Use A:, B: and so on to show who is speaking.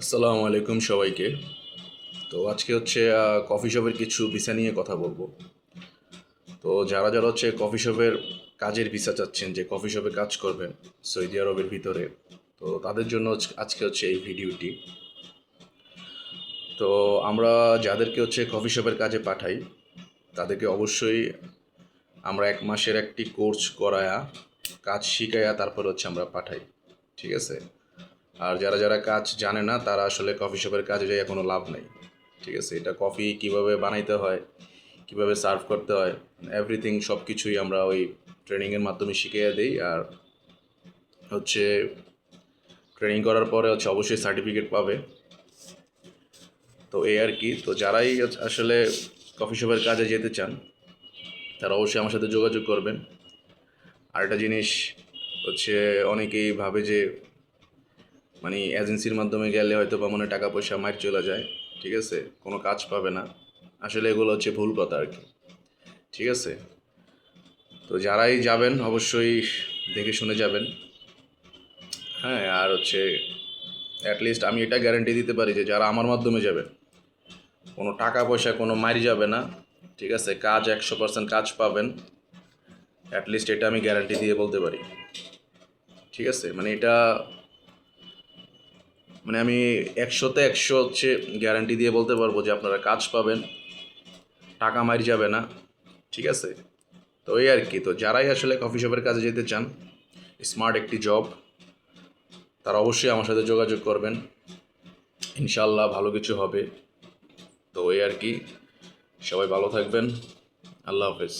A: আসসালামু আলাইকুম সবাইকে। তো আজকে হচ্ছে কফি শপের কিছু ভিসা নিয়ে কথা বলব। তো যারা যারা হচ্ছে কফি শপের কাজের ভিসা চাচ্ছেন, যে কফি শপে কাজ করবেন সৌদি আরবের ভিতরে, তো তাদের জন্য আজকে হচ্ছে এই ভিডিওটি। তো আমরা যাদেরকে হচ্ছে কফি শপের কাজে পাঠাই, তাদেরকে অবশ্যই আমরা এক মাসের একটি কোর্স করায়া, কাজ শিখাইয়া তারপর হচ্ছে আমরা পাঠাই। ঠিক আছে? আর যারা যারা কাজ জানে না, তারা আসলে কফি শপের কাজে যাই কোনো লাভ নেই। ঠিক আছে? এটা কফি কীভাবে বানাইতে হয়, কীভাবে সার্ভ করতে হয় এভরিথিং সব কিছুই আমরা ওই ট্রেনিংয়ের মাধ্যমে শিখিয়ে দিই। আর হচ্ছে ট্রেনিং করার পরে হচ্ছে অবশ্যই সার্টিফিকেট পাবে। তো এই আর কি। তো যারাই আসলে কফি শপের কাজে যেতে চান, তারা অবশ্যই আমার সাথে যোগাযোগ করবেন। আরেকটা জিনিস হচ্ছে অনেকেই ভাবে যে মানে এজেন্সির মাধ্যমে গেলে হয়তো বা মনে টাকা পয়সা মার চলে যায়, ঠিক আছে? কোনো কাজ পাবে না। আসলে এগুলো হচ্ছে ভুল কথা আর কি, ঠিক আছে? তো যারাই যাবেন, অবশ্যই দেখে শুনে যাবেন। হ্যাঁ আর হচ্ছে অ্যাটলিস্ট আমি এটা গ্যারান্টি দিতে পারি যে যারা আমার মাধ্যমে যাবেন, কোনো টাকা পয়সা কোনো মারি যাবে না, ঠিক আছে? কাজ একশো পার্সেন্ট কাজ পাবেন। অ্যাটলিস্ট এটা আমি গ্যারান্টি দিয়ে বলতে পারি, ঠিক আছে? মানে এটা মানে আমি একশোতে একশো হচ্ছে গ্যারান্টি দিয়ে বলতে পারব যে আপনারা কাজ পাবেন, টাকা মারি যাবে না, ঠিক আছে? তো এই আর কি, তো যারাই আসলে কফি শপের কাজে যেতে চান স্মার্ট একটি জব তারা অবশ্যই আমার সাথে যোগাযোগ করবেন ইনশাল্লাহ ভালো কিছু হবে। তো এই আর কি, সবাই ভালো থাকবেন, আল্লাহ হাফেজ।